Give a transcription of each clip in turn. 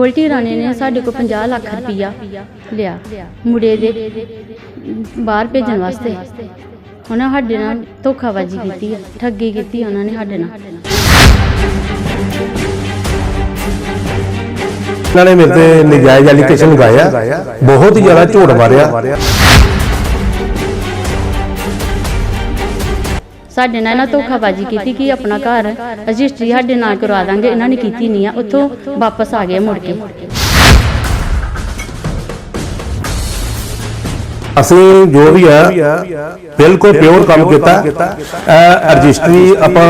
ਗੋਲਟੀ ਰਾਣੇ ਨੇ ਸਾਡੇ ਕੋਲ 50 ਲੱਖ ਰੁਪਈਆ ਲਿਆ ਮੁੰਡੇ ਦੇ ਬਾਹਰ ਭੇਜਣ ਵਾਸਤੇ। ਉਹਨਾਂ ਸਾਡੇ ਨਾਲ ਧੋਖਾਬਾਜ਼ੀ ਕੀਤੀ ਹੈ ਠੱਗੀ ਕੀਤੀ ਉਹਨਾਂ ਨੇ ਸਾਡੇ ਨਾਲ। ਇਹਨਾਂ ਮੇਰੇ ਤੇ ਨਜਾਇਜ਼ ਐਲੀਗੇਸ਼ਨ ਲਗਾਇਆ, ਬਹੁਤ ਹੀ ਜ਼ਿਆਦਾ ਝੂਠ ਮਾਰਿਆ। ਸਾਡੇ ਨਾਲ ਇਹਨਾਂ ਧੋਖਾਬਾਜ਼ੀ ਕੀਤੀ ਕਿ ਆਪਣਾ ਘਰ ਰਜਿਸਟਰੀ ਸਾਡੇ ਨਾਲ ਕਰਵਾ ਦਾਂਗੇ। ਇਹਨਾਂ ਨੇ ਕੀਤੀ ਨਹੀਂ ਆ। ਉੱਥੋਂ ਵਾਪਸ ਆ ਗਏ ਮੁੜ ਕੇ। ਅਸੀਂ ਜੋ ਵੀ ਆ, ਬਿਲਕੁਲ ਪਿਓਰ ਕੰਮ ਕੀਤਾ। ਇਹ ਰਜਿਸਟਰੀ ਆਪਾਂ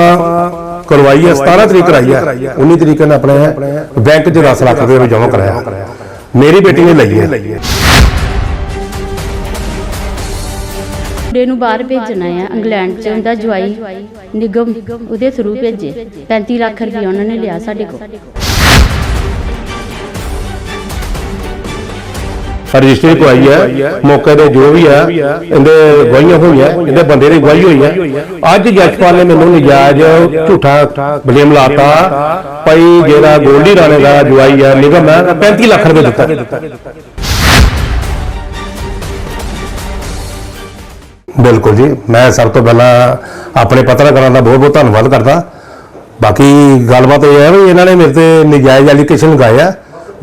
ਕਰਵਾਈ ਹੈ 17 ਤਰੀਕ ਕਰਾਈ ਹੈ 19 ਤਰੀਕ ਨੂੰ ਆਪਣੇ ਬੈਂਕ 'ਚ 10 ਲੱਖ ਰੁਪਏ ਜਮ੍ਹਾਂ ਕਰਾਇਆ। ਮੇਰੀ ਬੇਟੀ ਨੇ ਲਈ ਹੈ ਮੁੰਡੇ ਨੂੰ ਬਾਹਰ ਭੇਜਣਾ ਆ, ਇੰਗਲੈਂਡ ਚ ਉਹਦਾ ਜਵਾਈ ਨਿਗਮ ਉਹਦੇ ਥਰੂ ਭੇਜੇ। 35 ਲੱਖ ਰੁਪਏ ਉਹਨਾਂ ਨੇ ਲਿਆ ਸਾਡੇ ਕੋਲ। ਰਜਿਸਟਰੀ ਕਰਾਈ ਹੈ ਮੌਕੇ ਦੇ ਜੋ ਵੀ ਹੈ ਇਹਦੇ ਗਵਾਹੀਆਂ ਹੋਈਆਂ, ਇਹਦੇ ਬੰਦੇ ਦੀ ਗਵਾਹੀ ਹੋਈ ਹੈ ਅੱਜ ਜੱਜਪਾਲ ਨੇ ਮੈਨੂੰ ਨਜਾਇਜ਼ ਝੂਠਾ ਬਲੇਮ ਲਾਤਾ, ਭਾਈ ਜਿਹੜਾ ਗੋਲਡੀ ਰਾਣੇ ਦਾ ਜਵਾਈ ਹੈ ਨਿਗਮ ਹੈ 35 ਲੱਖ ਰੁਪਏ ਦਿੱਤਾ। ਬਿਲਕੁਲ ਜੀ। ਮੈਂ ਸਭ ਤੋਂ ਪਹਿਲਾਂ ਆਪਣੇ ਪੱਤਰਕਾਰਾਂ ਦਾ ਬਹੁਤ ਬਹੁਤ ਧੰਨਵਾਦ ਕਰਦਾ। ਬਾਕੀ ਗੱਲਬਾਤ ਇਹ ਹੈ ਵੀ ਇਹਨਾਂ ਨੇ ਮੇਰੇ ਤੇ ਨਜਾਇਜ਼ ਐਲੀਗੇਸ਼ਨ ਲਗਾਇਆ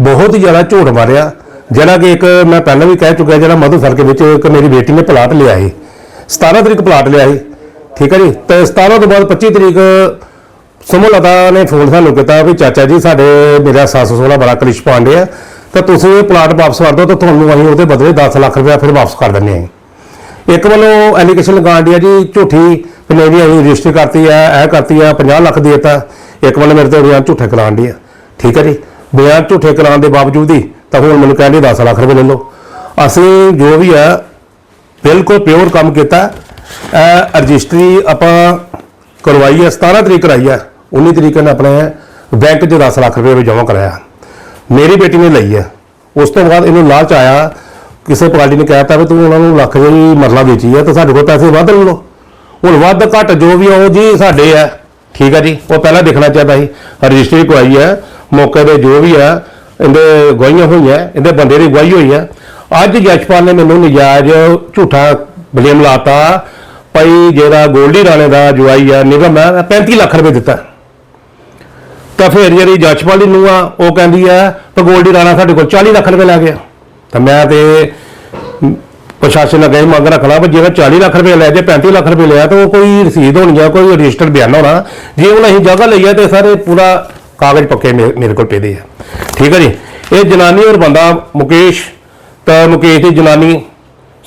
ਬਹੁਤ ਹੀ ਜ਼ਿਆਦਾ ਝੂਠ ਮਾਰਿਆ। ਜਿਹੜਾ ਕਿ ਇੱਕ ਮੈਂ ਪਹਿਲਾਂ ਵੀ ਕਹਿ ਚੁੱਕਿਆ, ਜਿਹੜਾ ਮਧੂ ਦੇ ਵਿੱਚ ਇੱਕ ਮੇਰੀ ਬੇਟੀ ਨੇ ਪਲਾਟ ਲਿਆ ਸੀ। 17 ਤਰੀਕ ਪਲਾਟ ਲਿਆ ਸੀ। ਠੀਕ ਹੈ ਜੀ? ਤੇ 17 ਤੋਂ ਬਾਅਦ 25 ਤਰੀਕ ਸੁਮਲਤਾ ਨੇ ਫੋਨ ਸਾਨੂੰ ਕੀਤਾ ਵੀ ਚਾਚਾ ਜੀ, ਸਾਡੇ ਮੇਰਾ ਸੱਸ ਸੋਹਰਾ ਬੜਾ ਕਲਿਸ਼ ਪਾਉਂਦੇ ਆ ਤਾਂ ਤੁਸੀਂ ਇਹ ਪਲਾਟ ਵਾਪਸ ਕਰ ਦਿਓ ਤਾਂ ਤੁਹਾਨੂੰ ਅਸੀਂ ਉਹਦੇ ਬਦਲੇ 10 ਲੱਖ ਰੁਪਏ ਫਿਰ ਵਾਪਸ ਕਰ ਦਿੰਦੇ ਹਾਂ ਇੱਕ ਵੱਲੋਂ ਐਲੀਗੇਸ਼ਨ ਲਗਾਉਣ ਦੀ ਆ ਜੀ, ਝੂਠੀ ਵੀ ਨਹੀਂ ਅਸੀਂ ਰਜਿਸਟਰ ਕਰਤੀ ਹੈ ਇਹ ਕਰਤੀ ਹੈ 50 ਲੱਖ ਦੇ ਦਿੱਤਾ। ਇੱਕ ਵੱਲੋਂ ਮੇਰੇ ਤੇ ਬਿਆਨ ਝੂਠੇ ਕਰਾਉਣ ਦੀ ਆ ਠੀਕ ਹੈ ਜੀ? ਬਿਆਨ ਝੂਠੇ ਕਰਾਉਣ ਦੇ ਬਾਵਜੂਦ ਹੀ, ਤਾਂ ਹੁਣ ਮੈਨੂੰ ਕਹਿੰਦੇ 10 ਲੱਖ ਰੁਪਏ ਲੈ ਲਓ। ਅਸੀਂ ਜੋ ਵੀ ਆ, ਬਿਲਕੁਲ ਪਿਓਰ ਕੰਮ ਕੀਤਾ। ਰਜਿਸਟਰੀ ਆਪਾਂ ਕਰਵਾਈ ਹੈ 17 ਤਰੀਕ ਕਰਾਈ ਹੈ 19 ਤਰੀਕ ਨੂੰ ਆਪਣੇ ਬੈਂਕ 'ਚ 10 ਲੱਖ ਰੁਪਏ ਜਮ੍ਹਾਂ ਕਰਾਇਆ। ਮੇਰੀ ਬੇਟੀ ਨੇ ਲਈ ਹੈ ਉਸ ਤੋਂ ਬਾਅਦ ਇਹਨੂੰ ਲਾਲਚ ਆਇਆ ਕਿਸੇ ਪਾਰਟੀ ਨੇ ਕਹਿਤਾ ਵੀ ਤੂੰ ਉਹਨਾਂ ਨੂੰ ਲੱਖ ਦੀ ਮਰਲਾ ਵੇਚੀ ਹੈ ਤਾਂ ਸਾਡੇ ਕੋਲ ਪੈਸੇ ਵੱਧ ਲੈ ਲਓ ਹੁਣ ਵੱਧ ਘੱਟ ਜੋ ਵੀ ਆ, ਉਹ ਜੀ ਸਾਡੇ ਆ। ਠੀਕ ਹੈ ਜੀ? ਉਹ ਪਹਿਲਾਂ ਦੇਖਣਾ ਚਾਹੀਦਾ ਸੀ। ਰਜਿਸਟਰੀ ਕਰਾਈ ਹੈ ਮੌਕੇ ਤੇ ਜੋ ਵੀ ਆ, ਇਹਦੇ ਗਵਾਹੀਆਂ ਹੋਈਆਂ, ਇਹਦੇ ਬੰਦੇ ਦੀ ਗਵਾਹੀ ਹੋਈ ਹੈ ਅੱਜ ਜੱਜਪਾਲ ਨੇ ਮੈਨੂੰ ਨਜਾਇਜ਼ ਝੂਠਾ ਬਲੇਮ ਲਾਤਾ, ਭਾਈ ਜਿਹੜਾ ਗੋਲਡੀ ਰਾਣੇ ਦਾ ਜਵਾਈ ਆ, ਨਿਗਮ ਹੈ 35 ਲੱਖ ਰੁਪਏ ਦਿੱਤਾ। ਤਾਂ ਫਿਰ ਜਿਹੜੀ ਜੱਜਪਾਲ ਦੀ ਨੂੰ ਆ, ਉਹ ਕਹਿੰਦੀ ਆ ਤਾਂ ਗੋਲਡੀ ਰਾਣਾ ਸਾਡੇ ਕੋਲ 40 ਲੱਖ ਰੁਪਏ ਲੈ ਗਿਆ। ਤਾਂ ਮੈਂ ਤੇ ਪ੍ਰਸ਼ਾਸਨ ਅੱਗੇ ਗਏ ਮੰਗ ਰੱਖਣਾ ਵੀ ਜਿਹੜਾ 40 ਲੱਖ ਰੁਪਏ ਲੈ ਜੇ 35 ਲੱਖ ਰੁਪਏ ਲਿਆ, ਤਾਂ ਉਹ ਕੋਈ ਰਸੀਦ ਹੋਣੀ ਆ, ਕੋਈ ਰਜਿਸਟਰਡ ਬਿਆਨ ਹੋਣਾ। ਜੇ ਹੁਣ ਅਸੀਂ ਜਗ੍ਹਾ ਲਈ ਆ ਤੇ ਸਾਰੇ ਪੂਰਾ ਕਾਗਜ਼ ਪੱਕੇ ਮੇ- ਮੇਰੇ ਕੋਲ ਪਏ ਦੇ ਆ। ਠੀਕ ਹੈ ਜੀ? ਇਹ ਜਨਾਨੀ ਔਰ ਬੰਦਾ, ਮੁਕੇਸ਼, ਤਾਂ ਮੁਕੇਸ਼ ਦੀ ਜਨਾਨੀ,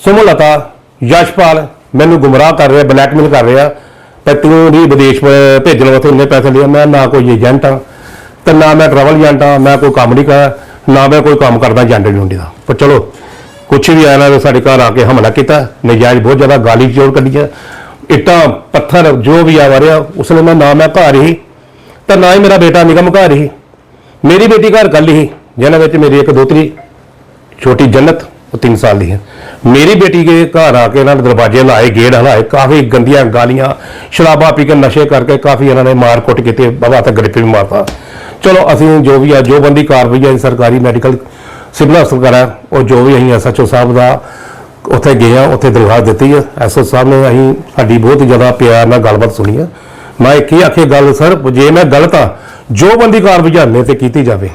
ਸੁਮਲਤਾ, ਯਸ਼ਪਾਲ, ਮੈਨੂੰ ਗੁੰਮਰਾਹ ਕਰ ਰਿਹਾ, ਬਲੈਕਮੇਲ ਕਰ ਰਿਹਾ। ਪਰ ਤੂੰ ਵੀ ਵਿਦੇਸ਼ ਭ- ਭੇਜਣ ਵਾਸਤੇ ਇੰਨੇ ਪੈਸੇ ਲਿਆ, ਮੈਂ ਨਾ ਕੋਈ ਏਜੰਟ ਆ, ਤੇ ਨਾ ਮੈਂ ਟਰੈਵਲ ਏਜੰਟ ਆ ਮੈਂ ਕੋਈ ਕੰਮ ਨਹੀਂ ਕਰ ਨਾ ਮੈਂ ਕੋਈ ਕੰਮ ਕਰਦਾ ਜਾਂਡੇ ਜੁੰਡੀ ਦਾ। ਪਰ ਚਲੋ, ਕੁਛ ਵੀ ਆਇਆ ਨਾ ਸਾਡੇ ਘਰ ਆ ਕੇ ਹਮਲਾ ਕੀਤਾ। ਨਜਾਇਜ਼ ਬਹੁਤ ਜ਼ਿਆਦਾ ਗਾਲੀ ਚੋੜ ਕੱਢੀਆਂ ਇੱਟਾਂ, ਪੱਥਰ, ਜੋ ਵੀ ਆ ਵਰਿਆ, ਉਸਨੇ ਮੈਂ ਨਾ ਮੈਂ ਘਰ ਹੀ, ਤਾਂ ਨਾ ਹੀ ਮੇਰਾ ਬੇਟਾ ਨਿਗਮ ਘਰ ਹੀ। ਮੇਰੀ ਬੇਟੀ ਘਰ ਕੱਲ ਹੀ, ਜਿਹਨਾਂ ਵਿੱਚ ਮੇਰੀ ਇੱਕ ਦੋਤਰੀ, ਛੋਟੀ ਜੰਨਤ, ਉਹ 3 ਸਾਲ ਦੀ ਹੈ। ਮੇਰੀ ਬੇਟੀ ਦੇ ਘਰ ਆ ਕੇ ਇਹਨਾਂ ਨੇ ਦਰਵਾਜ਼ੇ ਲਾਏ, ਗੇੜ ਹਲਾਏ, ਕਾਫੀ ਗੰਦੀਆਂ ਗਾਲੀਆਂ, ਸ਼ਰਾਬਾਂ ਪੀ ਕੇ ਨਸ਼ੇ ਕਰਕੇ ਕਾਫੀ ਇਹਨਾਂ ਨੇ ਮਾਰ ਕੁੱਟ ਕੀਤੇ, ਬਾਬਾ ਤੇ ਗੜਪੇ ਵੀ ਮਾਰਤਾ। ਚਲੋ, ਅਸੀਂ ਜੋ ਵੀ ਆ, ਜੋ ਬੰਦੀ ਕਾਰਵਾਈ ਹੈ ਸਰਕਾਰੀ ਮੈਡੀਕਲ ਸਿਵਲ ਹਸਪਤਾਲ ਕਰਾ। ਉਹ ਜੋ ਵੀ ਅਸੀਂ ਐਸਐਚਓ ਸਾਹਿਬ ਦਾ ਉੱਥੇ ਗਏ ਆ, ਉੱਥੇ ਦਰਖਾਸਤ ਦਿੱਤੀ ਹੈ ਐਸਓ ਸਾਹਿਬ ਨੇ ਅਸੀਂ ਸਾਡੀ ਬਹੁਤ ਹੀ ਜ਼ਿਆਦਾ ਪਿਆਰ ਨਾਲ ਗੱਲਬਾਤ ਸੁਣੀ ਹੈ ਮੈਂ ਇੱਕ ਹੀ ਆਖੇ ਗੱਲ, ਸਰ, ਜੇ ਮੈਂ ਗਲਤ ਆ, ਜੋ ਬੰਦੀ ਕਾਰਵਾਈ ਆ ਤੇ ਕੀਤੀ ਜਾਵੇ।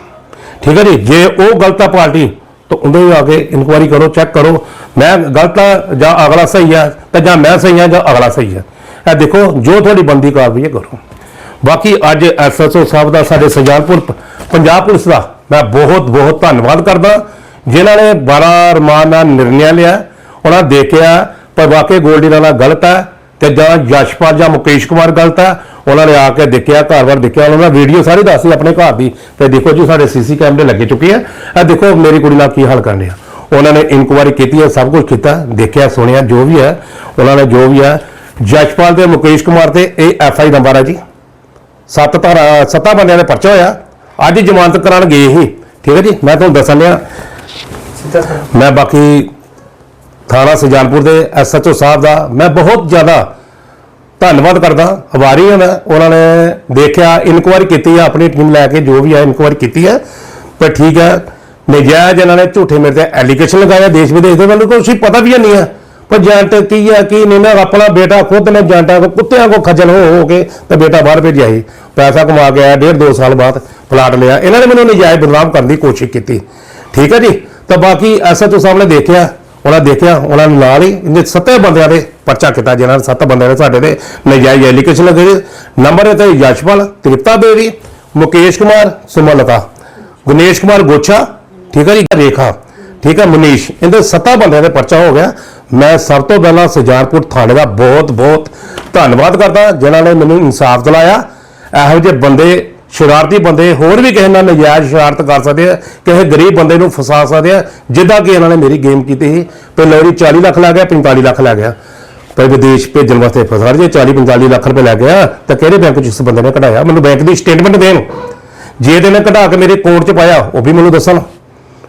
ਠੀਕ ਹੈ ਜੀ? ਜੇ ਉਹ ਗਲਤ ਆ ਪਾਰਟੀ, ਤਾਂ ਉਹਦੇ ਆ ਕੇ ਇਨਕੁਆਇਰੀ ਕਰੋ, ਚੈੱਕ ਕਰੋ। ਮੈਂ ਗਲਤ ਆ ਜਾਂ ਅਗਲਾ ਸਹੀ ਆ, ਤਾਂ ਜਾਂ ਮੈਂ ਸਹੀ ਆ ਜਾਂ ਅਗਲਾ ਸਹੀ ਆ। ਇਹ ਦੇਖੋ, ਜੋ ਤੁਹਾਡੀ ਬੰਦੀ ਕਾਰਵਾਈ ਹੈ ਕਰੋ। ਬਾਕੀ ਅੱਜ ਐਸਐਸਓ ਸਾਹਿਬ ਦਾ ਸਾਡੇ ਸੁਜਾਨਪੁਰ ਪੰਜਾਬ ਪੁਲਿਸ ਦਾ ਮੈਂ ਬਹੁਤ ਬਹੁਤ ਧੰਨਵਾਦ ਕਰਦਾ। ਜਿਨ੍ਹਾਂ ਨੇ ਬੜਾ ਰਮਾਨ ਨਾਲ ਨਿਰਣਿਆ ਲਿਆ, ਉਹਨਾਂ ਦੇਖਿਆ ਪਰ ਵਾਕਈ ਗੋਲਡੀ ਨਾਲ ਗਲਤ ਹੈ ਤੇ ਜਾਂ ਯਸ਼ਪਾਲ ਜਾਂ ਮੁਕੇਸ਼ ਕੁਮਾਰ ਗਲਤ ਹੈ। ਉਹਨਾਂ ਨੇ ਆ ਕੇ ਦੇਖਿਆ, ਘਰ ਵਾਰ ਦੇਖਿਆ, ਉਹਨਾਂ ਨੇ ਵੀਡੀਓ ਸਾਰੀ ਦੱਸੀ ਆਪਣੇ ਘਰ ਦੀ। ਤੇ ਦੇਖੋ ਜੀ, ਸਾਡੇ ਸੀਸੀ ਕੈਮਰੇ ਲੱਗੇ ਚੁੱਕੇ ਆ। ਇਹ ਦੇਖੋ ਮੇਰੀ ਕੁੜੀ ਨਾਲ ਕੀ ਹਾਲ ਕਰਨੇ ਆ ਉਹਨਾਂ ਨੇ ਇਨਕੁਆਇਰੀ ਕੀਤੀ ਹੈ, ਸਭ ਕੁਝ ਕੀਤਾ, ਦੇਖਿਆ, ਸੁਣਿਆ ਜੋ ਵੀ ਹੈ। ਉਹਨਾਂ ਨੇ ਜੋ ਵੀ ਹੈ ਜਸ਼ਪਾਲ ਤੇ ਮੁਕੇਸ਼ ਕੁਮਾਰ ਤੇ ਇਹ ਐਫਆਈ ਨੰਬਰ ਹੈ ਜੀ। ਸੱਤ ਧਾਰਾ ਸੱਤਾ ਬੰਦਿਆਂ ਦੇ ਪਰਚਾ ਹੋਇਆ। ਅੱਜ ਜ਼ਮਾਨਤ ਕਰਾਉਣ ਗਏ ਸੀ। ਠੀਕ ਹੈ ਜੀ? ਮੈਂ ਤੁਹਾਨੂੰ ਦੱਸਣ ਲਿਆ ਮੈਂ ਬਾਕੀ ਥਾਣਾ ਸੁਜਾਨਪੁਰ ਦੇ ਐਸਐਚਓ ਸਾਹਿਬ ਦਾ ਮੈਂ ਬਹੁਤ ਜ਼ਿਆਦਾ ਧੰਨਵਾਦ ਕਰਦਾ। ਆਭਾਰੀ ਹਾਂ ਮੈਂ। ਉਹਨਾਂ ਨੇ ਦੇਖਿਆ ਇਨਕੁਆਇਰੀ ਕੀਤੀ ਹੈ ਆਪਣੀ ਟੀਮ ਲੈ ਕੇ ਜੋ ਵੀ ਹੈ ਇਨਕੁਆਇਰੀ ਕੀਤੀ ਹੈ ਪਰ ਠੀਕ ਹੈ ਨਜਾਇਜ਼ ਇਹਨਾਂ ਨੇ ਝੂਠੇ ਮੇਰੇ ਤੇ ਐਲੀਗੇਸ਼ਨ ਲਗਾਇਆ ਦੇਸ਼ ਵਿਦੇਸ਼ ਦੇ ਮੈਨੂੰ ਕੁਛ ਪਤਾ ਵੀ ਨਹੀਂ ਹੈ ਪਰ ਜੰਟ ਕੀ ਹੈ ਕੀ ਨਹੀਂ ਨਾ ਆਪਣਾ ਬੇਟਾ ਖੁਦ ਨੇ ਜੰਟਾਂ ਕੋ, ਕੁੱਤਿਆਂ ਕੋ ਖੱਜਲ ਹੋ ਹੋ ਕੇ ਤੇ ਬੇਟਾ ਬਾਹਰ ਭੇਜਿਆ ਸੀ। ਪੈਸਾ ਕਮਾ ਕੇ ਆਇਆ, ਡੇਢ ਦੋ ਸਾਲ ਬਾਅਦ ਪਲਾਟ ਲਿਆ। ਇਹਨਾਂ ਨੇ ਮੈਨੂੰ ਨਜਾਇਜ਼ ਬਦਨਾਮ ਕਰਨ ਦੀ ਕੋਸ਼ਿਸ਼ ਕੀਤੀ। ਠੀਕ ਹੈ ਜੀ? ਤਾਂ ਬਾਕੀ ਐਸਐਚਓ ਸਾਹਿਬ ਨੇ ਦੇਖਿਆ, ਉਹਨਾਂ ਦੇਖਿਆ, ਉਹਨਾਂ ਨੇ ਨਾਲ ਹੀ ਇਹਨੇ ਸੱਤੇ ਬੰਦਿਆਂ ਦੇ ਪਰਚਾ ਕੀਤਾ, ਜਿਹਨਾਂ ਨੇ ਸੱਤ ਬੰਦਿਆਂ ਨੇ ਸਾਡੇ ਤੇ ਨਜਾਇਜ਼ ਐਲੀਗੇਸ਼ਨ ਲੱਗੇ ਨੰਬਰ ਤੇ ਯਸ਼ਪਾਲ ਤ੍ਰਿਪਤਾ ਦੇਵੀ ਮੁਕੇਸ਼ ਕੁਮਾਰ, ਸੁਮਲਤਾ। ਗੁਨੇਸ਼ ਕੁਮਾਰ ਗੋਛਾ, ਠੀਕ ਹੈ ਜੀ? ਰੇਖਾ। ਠੀਕ ਹੈ, ਮਨੀਸ਼, ਇਹਦੇ ਸੱਤਾ ਬੰਦਿਆਂ ਦੇ ਪਰਚਾ ਹੋ ਗਿਆ। ਮੈਂ ਸਭ ਤੋਂ ਪਹਿਲਾਂ ਸੁਜਾਨਪੁਰ ਥਾਣੇ ਦਾ ਬਹੁਤ ਬਹੁਤ ਧੰਨਵਾਦ ਕਰਦਾ, ਜਿਨ੍ਹਾਂ ਨੇ ਮੈਨੂੰ ਇਨਸਾਫ ਦਿਲਾਇਆ। ਇਹੋ ਜਿਹੇ ਬੰਦੇ, ਸ਼ਰਾਰਤੀ ਬੰਦੇ, ਹੋਰ ਵੀ ਕਿਸੇ ਨਾਲ ਨਜਾਇਜ਼ ਸ਼ਰਾਰਤ ਕਰ ਸਕਦੇ ਆ, ਕਿਸੇ ਗਰੀਬ ਬੰਦੇ ਨੂੰ ਫਸਾ ਸਕਦੇ ਆ, ਜਿੱਦਾਂ ਕਿ ਇਹਨਾਂ ਨੇ ਮੇਰੀ ਗੇਮ ਕੀਤੀ ਸੀ। ਪਹਿਲਾਂ ਉਹਦੀ 40 ਲੱਖ ਲੈ ਗਿਆ 45 ਲੱਖ ਲੈ ਗਿਆ। ਪਰ ਵਿਦੇਸ਼ ਭੇਜਣ ਵਾਸਤੇ ਫਸਾ ਜੇ 40 45 ਲੱਖ ਰੁਪਏ ਲੈ ਗਿਆ, ਤਾਂ ਕਿਹੜੇ ਬੈਂਕ 'ਚ ਇਸ ਬੰਦੇ ਨੇ ਕਢਾਇਆ? ਮੈਨੂੰ ਬੈਂਕ ਦੀ ਸਟੇਟਮੈਂਟ ਦੇਣ। ਜੇ ਇਹਦੇ ਨੇ ਕਢਾ ਕੇ ਮੇਰੇ ਕੋਰਟ 'ਚ ਪਾਇਆ, ਉਹ ਵੀ ਮੈਨੂੰ ਦੱਸਣ।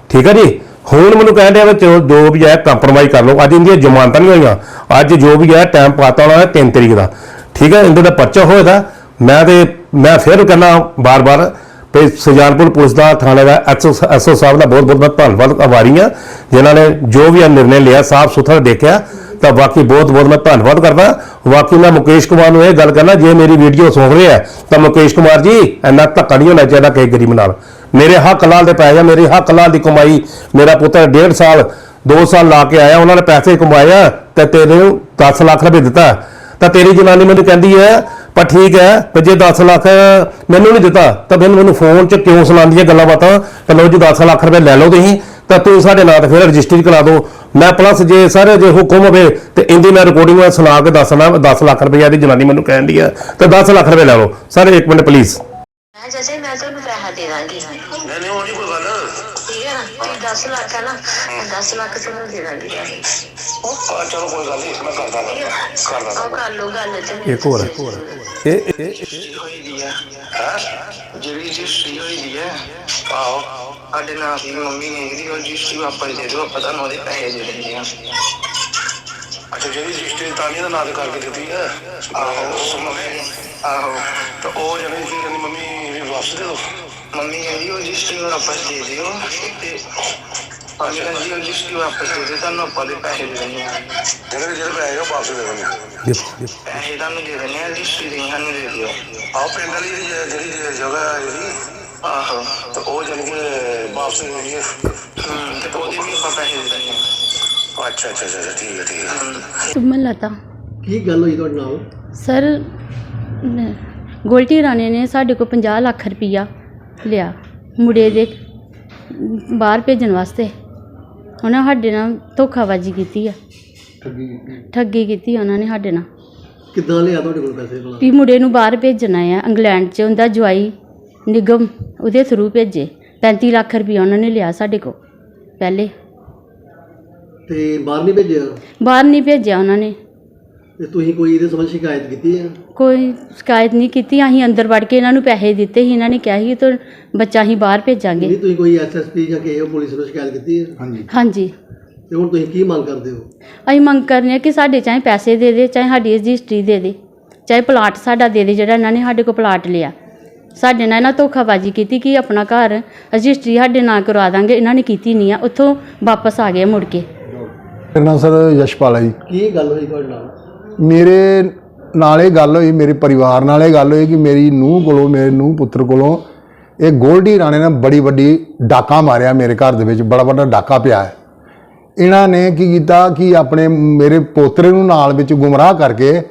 ਠੀਕ ਹੈ ਜੀ? ਹੁਣ ਮੈਨੂੰ ਕਹਿਣ ਡਿਆ ਵੀ ਚਲੋ ਜੋ ਵੀ ਹੈ ਕੰਪਰੋਮਾਈਜ਼ ਕਰ ਲਓ। ਅੱਜ ਇਹਦੀਆਂ ਜ਼ਮਾਨਤਾਂ ਨਹੀਂ ਹੋਈਆਂ। ਅੱਜ ਜੋ ਵੀ ਹੈ ਟਾਈਮ ਪਾਤਾ ਹੋਣਾ ਹੈ 3 ਤਰੀਕ ਦਾ। ਠੀਕ ਹੈ? ਇਹਦੇ ਦਾ ਪਰਚਾ ਹੋਏਗਾ ਮੈਂ ਤੇ ਮੈਂ ਫਿਰ ਕਹਿੰਦਾ ਬਾਰ-ਬਾਰ ਤੇ ਸੁਜਾਨਪੁਰ ਪੁਲਿਸ ਦਾ, ਥਾਣੇ ਦਾ ਐਸਓ ਐਸਓ ਸਾਹਿਬ ਦਾ ਬਹੁਤ ਬਹੁਤ ਮੈਂ ਧੰਨਵਾਦ ਆਭਾਰੀ ਹਾਂ ਜਿਨ੍ਹਾਂ ਨੇ ਜੋ ਵੀ ਇਹ ਨਿਰਣੇ ਲਿਆ, ਸਾਫ਼ ਸੁਥਰਾ ਦੇਖਿਆ, ਤਾਂ ਬਾਕੀ ਬਹੁਤ ਬਹੁਤ ਮੈਂ ਧੰਨਵਾਦ ਕਰਦਾ। ਬਾਕੀ ਮੈਂ ਮੁਕੇਸ਼ ਕੁਮਾਰ ਨੂੰ ਇਹ ਗੱਲ ਕਰਨਾ, ਜੇ ਮੇਰੀ ਵੀਡੀਓ ਸੁਣ ਰਹੇ ਆ ਤਾਂ ਮੁਕੇਸ਼ ਕੁਮਾਰ ਜੀ, ਇੰਨਾ ਧੱਕਾ ਨਹੀਂ ਹੋਣਾ ਚਾਹੀਦਾ ਕਿਸੇ ਗਰੀਬ ਨਾਲ। ਮੇਰੇ ਹੱਕ ਲਾਲ ਦੇ ਪੈ ਆ, ਮੇਰੇ ਹੱਕ ਲਾਲ ਦੀ ਕਮਾਈ। ਮੇਰਾ ਪੁੱਤਰ ਡੇਢ ਸਾਲ 2 ਸਾਲ ਲਾ ਕੇ ਆਇਆ, ਉਹਨਾਂ ਨੇ ਪੈਸੇ ਕਮਾਇਆ ਤੇ ਤੇਰੇ 10 ਲੱਖ ਰੁਪਏ ਦਿੱਤਾ। ਤਾਂ ਤੇਰੀ ਜਨਾਨੀ ਮੈਨੂੰ ਕਹਿੰਦੀ ਹੈ, ਪਰ ਠੀਕ ਹੈ ਪਰ ਜੇ 10 ਲੱਖ ਮੈਨੂੰ ਨਹੀਂ ਦਿੱਤਾ, ਤਾਂ ਫਿਰ ਮੈਨੂੰ ਫੋਨ 'ਚ ਕਿਉਂ ਸੁਣਾਉਂਦੀਆਂ ਗੱਲਾਂ ਬਾਤਾਂ? ਤਾਂ ਲਓ ਜੀ 10 ਲੱਖ ਰੁਪਏ ਲੈ ਲਓ ਤੁਸੀਂ, ਤਾਂ ਤੂੰ ਸਾਡੇ ਨਾਲ ਤੇ ਫਿਰ ਰਜਿਸਟਰੀ ਕਰਾ ਦਿਓ ਮੈਂ ਪਲੱਸ ਜੇ ਸਰ ਜੇ ਹੁਕਮ ਹੋਵੇ, ਤੇ ਇੰਦੀ ਮੈਂ ਰਿਕਾਰਡਿੰਗ ਸੁਣਾ ਕੇ ਦੱਸਣਾ 10 ਲੱਖ ਰੁਪਏ ਦੀ ਜਨਾਨੀ ਮੈਨੂੰ ਕਹਿੰਦੀ ਹੈ, ਤੇ 10 ਲੱਖ ਰੁਪਏ ਲੈ ਲਓ। ਸਰ, ਇੱਕ ਮਿੰਟ ਪਲੀਜ਼ ਮੈਂ ਜੈਸੇ ਮੈਂ ਤੁਹਾਨੂੰ ਪੈਸਾ ਦੇ ਦਾਂਗੀ। ਨਹੀਂ ਨਹੀਂ ਉਹ ਨਹੀਂ ਕੋਈ ਗੱਲ। ਠੀਕ ਹੈ ਨਾ? ਤੁਸੀਂ 10 ਲੱਖ ਹੈ ਨਾ ਮੈਂ 10 ਲੱਖ ਤੁਹਾਨੂੰ ਦੇ ਦਾਂਗੀ। ਆ ਚਲੋ ਕੋਈ ਗੱਲ ਨਹੀਂ ਮੈਂ ਕਰਦਾ। ਹੈ ਕਰਦਾ ਆਓ ਕਰ ਲਓ ਗੱਲ ਤੇ ਇੱਕ ਹੋਰ ਇੱਕ ਹੋਰ। ਇਹ ਇਹ- ਹੋਈ ਦੀ ਹੈ। ਹੈ? ਜਿਹੜੀ ਰਜਿਸਟਰੀ ਹੋਈ ਦੀ ਹੈ। ਆਹੋ। ਸਾਡੇ ਨਾਲ ਦੀ ਮੰਮੀ ਨੇ ਇਹਦੀ ਉਹ ਰਜਿਸਟਰੀ ਵਾਪਸ ਦੇ ਦਿਓ ਆਪਾਂ ਤੁਹਾਨੂੰ ਉਹਦੇ ਪੈਸੇ ਦੇ ਦਿੰਦੇ ਹਾਂ। ਅੱਛਾ ਜਿਹੜੀ ਰਜਿਸਟਰੀ ਤਾਨੀ ਦਾ ਨਾਂ ਤੇ ਕਰਕੇ ਦਿੱਤੀ ਹੈ। ਆਹੋ ਆਹੋ ਤਾਂ ਉਹ ਜਿਹੜੀ ਕੀ ਕਹਿੰਦੀ ਮੰਮੀ ਵੀ ਵਾਪਸ ਦੇ ਦੋ। ਮੰਮੀ ਕਹਿੰਦੀ ਉਹ ਰਜਿਸਟਰੀ ਨੂੰ ਵਾਪਸ ਦੇ ਦਿਓ। ਤੇ ਮੰਮੀ ਕਹਿੰਦੀ ਉਹ ਰਜਿਸਟਰੀ ਵਾਪਸ ਦੇ ਦਿਓ ਤੁਹਾਨੂੰ ਆਪਾਂ ਦੇ ਪੈਸੇ ਦੇ ਦਿੰਦੇ ਹਾਂ। ਜਿਹੜੇ ਜਿਹੜੇ ਪੈਸੇ ਆ ਉਹ ਵਾਪਸ ਦੇ ਦੇਣੇ ਦੇਖੋ ਦੇਖੋ। ਪੈਸੇ ਤੁਹਾਨੂੰ ਦੇ ਦਿੰਦੇ ਹਾਂ ਰਜਿਸਟਰੀ ਦੇ ਸਾਨੂੰ ਦੇ ਦਿਓ। ਆਹ ਪਿੰਡ ਵਾਲੀ ਜਿਹੜੀ ਜਿਹੜੀ ਜਗ੍ਹਾ ਹੈ ਜਿਹੜੀ ਆਹੋ। ਤਾਂ ਉਹ ਕਿ ਵਾਪਸ ਦੇ ਦੇਣੀ ਹੈ। ਤੇ ਉਹਦੇ ਵੀ ਆਪਾਂ ਪੈਸੇ ਦੇ ਅੱਛਾ ਅੱਛਾ ਅੱਛਾ ਠੀਕ ਹੈ ਠੀਕ ਹੈ। ਸੁਮਨ ਲਤਾ। ਕੀ ਗੱਲ ਹੋਈ ਤੁਹਾਡੇ ਨਾਲ? ਸਰ ਨ- ਗੋਲਟੀ ਰਾਣੇ ਨੇ ਸਾਡੇ ਕੋਲ 50 ਲੱਖ ਰੁਪਈਆ ਲਿਆ ਮੁੰਡੇ ਦੇ ਬਾਹਰ ਭੇਜਣ ਵਾਸਤੇ। ਉਹਨਾਂ ਸਾਡੇ ਨਾਲ ਧੋਖਾਬਾਜ਼ੀ ਕੀਤੀ ਆ। ਠੱਗੀ ਕੀਤੀ। ਉਹਨਾਂ ਨੇ ਸਾਡੇ ਨਾਲ। ਕਿੱਦਾਂ ਲਿਆ ਤੁਹਾਡੇ ਕੋਲ ਪੈਸੇ ਭਲਾ? ਵੀ ਮੁੰਡੇ ਨੂੰ ਬਾਹਰ ਭੇਜਣਾ ਆ ਇੰਗਲੈਂਡ 'ਚ ਉਹਦਾ ਜਵਾਈ ਨਿਗਮ ਉਹਦੇ ਥਰੂ ਭੇਜੇ। 35 ਲੱਖ ਰੁਪਈਆ ਉਹਨਾਂ ਨੇ ਲਿਆ ਸਾਡੇ ਕੋਲ ਪਹਿਲੇ। ਤੇ ਬਾਹਰ ਨਹੀਂ ਭੇਜਿਆ? ਬਾਹਰ ਨਹੀਂ ਭੇਜਿਆ ਉਹਨਾਂ ਨੇ। ਤੇ ਤੁਸੀਂ ਕੋਈ ਇਹਦੇ ਸੰਬੰਧ ਸ਼ਿਕਾਇਤ ਕੀਤੀ ਹੈ ਕੋਈ ਸ਼ਿਕਾਇਤ ਨਹੀਂ ਕੀਤੀ। ਅਸੀਂ ਅੰਦਰ ਵੜ ਕੇ ਇਹਨਾਂ ਨੂੰ ਪੈਸੇ ਦਿੱਤੇ ਸੀ। ਇਹਨਾਂ ਨੇ ਕਿਹਾ ਸੀ ਕਿ ਬੱਚਾ ਅਸੀਂ ਬਾਹਰ ਭੇਜਾਂਗੇ। ਨਹੀਂ ਤੁਸੀਂ ਕੋਈ ਐਸਐਸਪੀ ਜਾਂ ਕਿਸੇ ਪੁਲਿਸ ਨੂੰ ਸ਼ਿਕਾਇਤ ਕੀਤੀ ਹੈ ਹਾਂਜੀ। ਹਾਂਜੀ। ਤੇ ਹੁਣ ਤੁਸੀਂ ਕੀ ਮੰਗ ਕਰਦੇ ਹੋ? ਅਸੀਂ ਮੰਗ ਕਰਨੇ ਆ ਕਿ ਸਾਡੇ ਚਾਹੇ ਪੈਸੇ ਦੇ ਦੇ ਚਾਹੇ ਸਾਡੀ ਰਜਿਸਟਰੀ ਦੇ ਦੇ ਚਾਹੇ ਪਲਾਟ ਸਾਡਾ ਦੇ ਦੇ ਜਿਹੜਾ ਇਹਨਾਂ ਨੇ ਸਾਡੇ ਕੋਲ ਪਲਾਟ ਲਿਆ। ਸਾਡੇ ਨਾਲ ਇਹਨਾਂ ਧੋਖਾਬਾਜ਼ੀ ਕੀਤੀ ਕਿ ਆਪਣਾ ਘਰ ਰਜਿਸਟਰੀ ਸਾਡੇ ਨਾਂ ਕਰਵਾ ਦਾਂਗੇ। ਇਹਨਾਂ ਨੇ ਕੀਤੀ ਨਹੀਂ ਆ। ਉੱਥੋਂ ਵਾਪਸ ਆ ਗਏ ਮੁੜ ਕੇ। ਮੇਰਾ ਨਾਮ ਸਰ ਯਸ਼ਪਾਲ ਹੈ ਜੀ। ਕੀ ਗੱਲ ਹੋਈ ਤੁਹਾਡੇ ਨਾਲ? ਮੇਰੇ ਨਾਲ ਇਹ ਗੱਲ ਹੋਈ ਮੇਰੇ ਪਰਿਵਾਰ ਨਾਲ ਇਹ ਗੱਲ ਹੋਈ ਕਿ ਮੇਰੀ ਨੂੰਹ ਕੋਲੋਂ ਮੇਰੇ ਨੂੰਹ ਪੁੱਤਰ ਕੋਲੋਂ ਇਹ ਗੋਲਡੀ ਰਾਣੇ ਨੇ ਬੜੀ ਵੱਡੀ ਡਾਕਾ ਮਾਰਿਆ ਮੇਰੇ ਘਰ ਦੇ ਵਿੱਚ ਬੜਾ ਵੱਡਾ ਡਾਕਾ ਪਿਆ ਹੈ। ਇਹਨਾਂ ਨੇ ਕੀ ਕੀਤਾ ਕਿ ਆਪਣੇ ਮੇਰੇ ਪੋਤਰੇ ਨੂੰ ਨਾਲ ਵਿੱਚ ਗੁੰਮਰਾਹ ਕਰਕੇ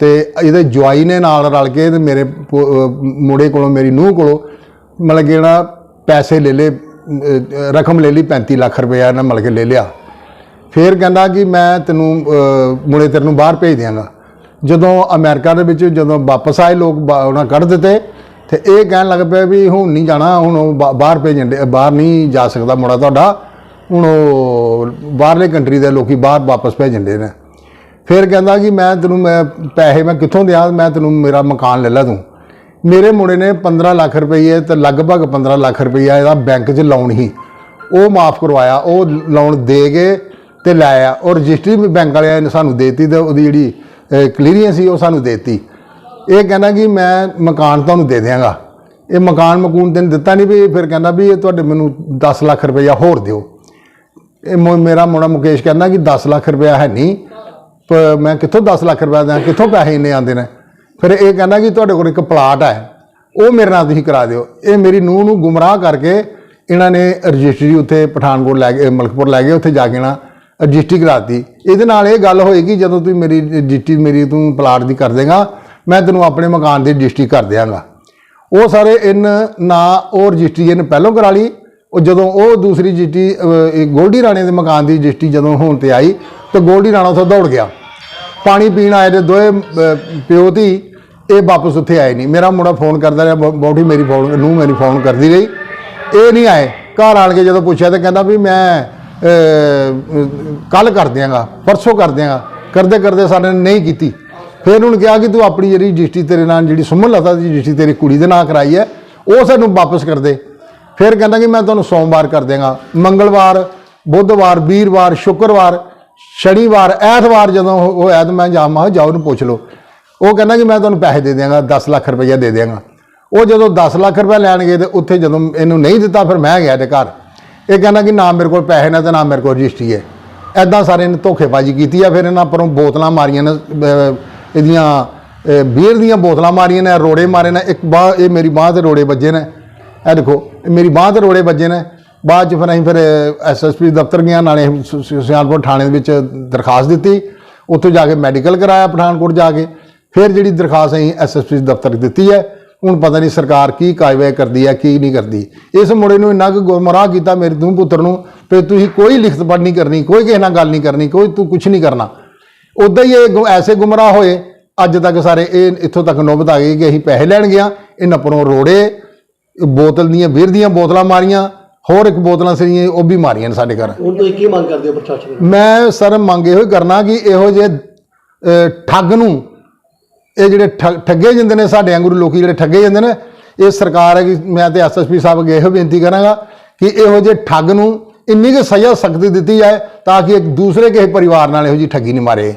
ਤੇ ਇਹਦੇ ਜਵਾਈ ਨੇ ਨਾਲ ਰਲ ਕੇ ਤੇ ਮੇਰੇ ਪੋ- ਅਹ ਮੁੰਡੇ ਕੋਲੋਂ ਮੇਰੀ ਨੂੰਹ ਕੋਲੋਂ ਮਤਲਬ ਕਿ ਜਿਹੜਾ ਪੈਸੇ ਲੈ ਲੇ ਅਹ ਰਕਮ ਲੈ ਲਈ 35 ਲੱਖ ਰੁਪਏ ਇਹਨਾਂ ਮਤਲਬ ਕਿ ਲੈ ਲਿਆ। ਫਿਰ ਕਹਿੰਦਾ ਕਿ ਮੈਂ ਤੈਨੂੰ ਮੁੜੇ ਮੁੰਡੇ ਤੇਰੇ ਨੂੰ ਬਾਹਰ ਭੇਜ ਦਿਆਂਗਾ। ਜਦੋਂ ਅਮਰੀਕਾ ਦੇ ਵਿੱਚ ਜਦੋਂ ਵਾਪਸ ਆਏ, ਲੋਕ ਬਾ- ਉਹਨਾਂ ਕੱਢ ਦਿੱਤੇ। ਤੇ ਇਹ ਕਹਿਣ ਲੱਗ ਪਿਆ ਵੀ ਹੁਣ ਨਹੀਂ ਜਾਣਾ, ਹੁਣ ਉਹ ਬਾਹਰ ਭੇਜਣ ਦੇ, ਬਾਹਰ ਨਹੀਂ ਜਾ ਸਕਦਾ ਮੁੰਡਾ ਤੁਹਾਡਾ। ਹੁਣ ਉਹ ਬਾਹਰਲੇ ਕੰਟਰੀ ਦੇ ਲੋਕੀ ਬਾਹਰ ਵਾਪਸ ਭੇਜਣ ਦੇ ਨੇ। ਫਿਰ ਕਹਿੰਦਾ ਕਿ ਮੈਂ ਤੈਨੂੰ, ਮੈਂ ਪੈਸੇ ਮੈਂ ਕਿੱਥੋਂ ਦਿਆਂ? ਮੈਂ ਤੈਨੂੰ ਮੇਰਾ ਮਕਾਨ ਲੈ ਲੈ ਤੂੰ। ਮੇਰੇ ਮੁੰਡੇ ਨੇ 15 ਲੱਖ ਰੁਪਏ ਤੇ ਲਗਭਗ 15 ਲੱਖ ਰੁਪਈਆ ਇਹਦਾ ਬੈਂਕ 'ਚ ਲੋਨ ਹੀ। ਉਹ ਮਾਫ ਕਰਵਾਇਆ, ਉਹ ਲੋਨ ਦੇ ਕੇ ਤੇ ਲਾਇਆ ਔਰ ਰਜਿਸਟਰੀ ਵੀ ਬੈਂਕ ਵਾਲਿਆਂ ਨੇ ਸਾਨੂੰ ਦੇਤੀ ਤੇ ਉਹਦੀ ਜਿਹੜੀ ਕਲੀਅਰੈਂਸ ਸੀ ਉਹ ਸਾਨੂੰ ਦੇਤੀ। ਇਹ ਕਹਿੰਦਾ ਕਿ ਮੈਂ ਮਕਾਨ ਤੁਹਾਨੂੰ ਦੇ ਦਿਆਂਗਾ। ਇਹ ਮਕਾਨ ਮਕੂਨ ਤੈਨੂੰ ਦਿੱਤਾ ਨਹੀਂ ਵੀ, ਫਿਰ ਕਹਿੰਦਾ ਵੀ ਇਹ ਤੁਹਾਡੇ ਮੈਨੂੰ 10 ਲੱਖ ਰੁਪਇਆ ਹੋਰ ਦਿਓ। ਇਹ ਮੁ- ਮੇਰਾ ਮੁੰਡਾ ਮੁਕੇਸ਼ ਕਹਿੰਦਾ ਕਿ 10 ਲੱਖ ਰੁਪਇਆ ਹੈ ਨਹੀਂ ਪ- ਮੈਂ ਕਿੱਥੋਂ 10 ਲੱਖ ਰੁਪਇਆ ਦਿਆਂ ਕਿੱਥੋਂ ਪੈਸੇ ਇੰਨੇ ਆਉਂਦੇ ਨੇ? ਫਿਰ ਇਹ ਕਹਿੰਦਾ ਕਿ ਤੁਹਾਡੇ ਕੋਲ ਇੱਕ ਪਲਾਟ ਹੈ, ਉਹ ਮੇਰੇ ਨਾਲ ਤੁਸੀਂ ਕਰਾ ਦਿਓ। ਇਹ ਮੇਰੀ ਨੂੰਹ ਨੂੰ ਗੁੰਮਰਾਹ ਕਰਕੇ ਇਹਨਾਂ ਨੇ ਰਜਿਸਟਰੀ ਉੱਥੇ ਪਠਾਨਕੋਟ ਲੈ ਗਏ, ਮਲਕਪੁਰ ਲੈ ਗਏ, ਉੱਥੇ ਜਾ ਕੇ ਨਾ ਰਜਿਸਟਰੀ ਕਰਾਤੀ। ਇਹਦੇ ਨਾਲ ਇਹ ਗੱਲ ਹੋਏਗੀ, ਜਦੋਂ ਤੂੰ ਮੇਰੀ ਰਜਿਸਟਰੀ ਮੇਰੀ ਤੂੰ ਪਲਾਟ ਦੀ ਕਰ ਦੇਗਾ, ਮੈਂ ਤੈਨੂੰ ਆਪਣੇ ਮਕਾਨ ਦੀ ਰਜਿਸਟਰੀ ਕਰ ਦਿਆਂਗਾ। ਉਹ ਸਾਰੇ ਇਨ ਨਾ ਉਹ ਰਜਿਸਟਰੀ ਇਹਨੇ ਪਹਿਲਾਂ ਕਰਾ ਲਈ, ਉਹ ਜਦੋਂ ਉਹ ਦੂਸਰੀ ਰਜਿਸਟਰੀ ਗੋਲਡੀ ਰਾਣੇ ਦੇ ਮਕਾਨ ਦੀ ਰਜਿਸਟਰੀ ਜਦੋਂ ਹੋਣ ਤੇ ਆਈ, ਤਾਂ ਗੋਲਡੀ ਰਾਣਾ ਉੱਥੋਂ ਦੌੜ ਗਿਆ। ਪਾਣੀ ਪੀਣ ਆਏ ਤੇ ਦੋਏ ਪਿਓ ਧੀ, ਇਹ ਵਾਪਸ ਉੱਥੇ ਆਏ ਨਹੀਂ। ਮੇਰਾ ਮੁੰਡਾ ਫੋਨ ਕਰਦਾ ਰਿਹਾ ਬੌਡੀ ਮੇਰੀ ਫੋਨ ਨੂੰ ਮੇਰੀ ਫੋਨ ਕਰਦੀ ਰਹੀ। ਇਹ ਨਹੀਂ ਆਏ। ਘਰ ਆਣ ਕੇ ਜਦੋਂ ਪੁੱਛਿਆ ਤਾਂ ਕਹਿੰਦਾ ਵੀ ਮੈਂ ਕੱਲ ਕਰ ਦਿਆਂਗਾ, ਪਰਸੋਂ ਕਰ ਦਿਆਂਗਾ। ਕਰਦੇ ਕਰਦੇ ਸਾਡੇ ਨੇ ਨਹੀਂ ਕੀਤੀ। ਫਿਰ ਉਹਨੂੰ ਕਿਹਾ ਕਿ ਤੂੰ ਆਪਣੀ ਜਿਹੜੀ ਰਜਿਸਟਰੀ ਤੇਰੇ ਨਾਲ, ਜਿਹੜੀ ਸੁਮਨ ਲਤਾ ਦੀ ਰਜਿਸਟਰੀ ਤੇਰੀ ਕੁੜੀ ਦੇ ਨਾਂ ਕਰਾਈ ਹੈ, ਉਹ ਸਾਨੂੰ ਵਾਪਸ ਕਰ ਦੇ। ਫਿਰ ਕਹਿੰਦਾ ਕਿ ਮੈਂ ਤੁਹਾਨੂੰ ਸੋਮਵਾਰ ਕਰ ਦਿਆਂਗਾ। ਮੰਗਲਵਾਰ, ਬੁੱਧਵਾਰ, ਵੀਰਵਾਰ, ਸ਼ੁੱਕਰਵਾਰ, ਸ਼ਨੀਵਾਰ, ਐਤਵਾਰ ਜਦੋਂ ਉਹ ਉਹ ਐਤ ਮੈਂ ਜਾ ਮਾ ਜਾਓ ਨੂੰ ਪੁੱਛ ਲਓ। ਉਹ ਕਹਿੰਦਾ ਕਿ ਮੈਂ ਤੁਹਾਨੂੰ ਪੈਸੇ ਦੇ ਦਿਆਂਗਾ 10 ਲੱਖ ਰੁਪਈਆ ਦੇ ਦਿਆਂਗਾ। ਉਹ ਜਦੋਂ 10 ਲੱਖ ਰੁਪਏ ਲੈਣ ਗਏ ਤੇ ਉੱਥੇ ਜਦੋਂ ਇਹਨੂੰ ਨਹੀਂ ਦਿੱਤਾ, ਫਿਰ ਮੈਂ ਗਿਆ ਤੇ ਘਰ। ਇਹ ਕਹਿੰਦਾ ਕਿ ਨਾ ਮੇਰੇ ਕੋਲ ਪੈਸੇ ਨੇ ਤੇ ਨਾ ਮੇਰੇ ਕੋਲ ਰਜਿਸਟਰੀ ਹੈ। ਐਦਾਂ ਸਾਰੇ ਨੇ ਧੋਖੇਬਾਜ਼ੀ ਕੀਤੀ ਆ, ਫਿਰ ਇਹਨਾਂ ਪਰੋਂ ਬੋਤਲਾਂ ਮਾਰੀਆਂ ਨੇ ਇਹਦੀਆਂ ਬੀਅਰ ਦੀਆਂ ਬੋਤਲਾਂ ਮਾਰੀਆਂ ਨੇ ਰੋੜੇ ਮਾਰੇ ਨੇ, ਇੱਕ ਬਾਹ, ਇਹ ਮੇਰੀ ਬਾਹ ਤੇ ਰੋੜੇ ਵੱਜੇ ਨੇ। ਇਹ ਦੇਖੋ ਮੇਰੀ ਬਾਹ ਤੇ ਰੋੜੇ ਵੱਜੇ ਨੇ। ਬਾਅਦ ਚ ਫਿਰ ਅਸੀਂ ਫਿਰ ਐਸਐਸਪੀ ਦਫ਼ਤਰ ਗਿਆ ਨਾਲੇ ਸੁ- ਥਾਣੇ ਦੇ ਵਿੱਚ ਦਰਖਾਸਤ ਦਿੱਤੀ। ਉੱਥੇ ਜਾ ਕੇ ਮੈਡੀਕਲ ਕਰਾਇਆ ਪਠਾਨਕੋਟ ਜਾ ਕੇ। ਫਿਰ ਜਿਹੜੀ ਦਰਖਾਸਤ ਅਸੀਂ ਐਸਐਸਪੀ ਦਫ਼ਤਰ ਦਿੱਤੀ ਹੈ ਹੁਣ ਪਤਾ ਨਹੀਂ ਸਰਕਾਰ ਕੀ ਕਾਰਵਾਈ ਕਰਦੀ ਹੈ ਕੀ ਨਹੀਂ ਕਰਦੀ। ਇਸ ਮੁੰਡੇ ਨੂੰ ਇੰਨਾ ਕੁ ਗੁੰਮਰਾਹ ਕੀਤਾ ਮੇਰੇ ਦੋ ਪੁੱਤਰ ਨੂੰ ਤੇ ਤੁਸੀਂ ਕੋਈ ਲਿਖਤ ਪੜ੍ਹ ਨਹੀਂ ਕਰਨੀ ਕੋਈ ਕਿਸੇ ਨਾਲ ਗੱਲ ਨਹੀਂ ਕਰਨੀ ਕੋਈ ਤੂੰ ਕੁਝ ਨਹੀਂ ਕਰਨਾ। ਉਦਾਂ ਹੀ ਇਹ ਐਸੇ ਗੁੰਮਰਾਹ ਹੋਏ ਅੱਜ ਤੱਕ ਸਾਰੇ ਇਹ ਇੱਥੋਂ ਤੱਕ ਨੌਬਤ ਆ ਗਈ ਕਿ ਅਸੀਂ ਪੈਸੇ ਲੈਣ ਗਿਆ ਇਹਨਾਂ ਪਰੋਂ ਰੋੜੇ ਬੋਤਲ ਦੀਆਂ ਬੀਰ ਦੀਆਂ ਬੋਤਲਾਂ ਮਾਰੀਆਂ ਹੋਰ ਇੱਕ ਬੋਤਲਾਂ ਸੀਗੀਆਂ ਉਹ ਵੀ ਮਾਰੀਆਂ ਨੇ ਸਾਡੇ ਘਰ। ਹੁਣ ਤੁਸੀਂ ਕੀ ਮੰਗ ਕਰਦੇ ਹੋ ਪ੍ਰਸ਼ਾਸਨ? ਮੈਂ ਸਰ ਮੰਗ ਇਹੋ ਕਰਨਾ ਕਿ ਇਹੋ ਜਿਹੇ ਠੱਗ ਨੂੰ ਇਹ ਜਿਹੜੇ ਠੱਗ- ਠੱਗੇ ਜਾਂਦੇ ਨੇ ਸਾਡੇ ਵਾਂਗੂ ਲੋਕੀ ਜਿਹੜੇ ਠੱਗੇ ਜਾਂਦੇ ਨੇ, ਇਹ ਸਰਕਾਰ ਹੈ ਕਿ ਮੈਂ ਤੇ ਐਸਐਸਪੀ ਸਾਹਿਬ ਅੱਗੇ ਇਹੋ ਬੇਨਤੀ ਕਰਾਂਗਾ ਕਿ ਇਹੋ ਜਿਹੇ ਠੱਗ ਨੂੰ ਇੰਨੀ ਕੁ ਸਜ਼ਾ ਸਖਤੀ ਦਿੱਤੀ ਜਾਏ ਤਾਂ ਕਿ ਇੱਕ ਦੂਸਰੇ ਕਿਸੇ ਪਰਿਵਾਰ ਨਾਲ ਇਹੋ ਜਿਹੀ ਠੱਗੀ ਨਹੀਂ ਮਾਰੇ।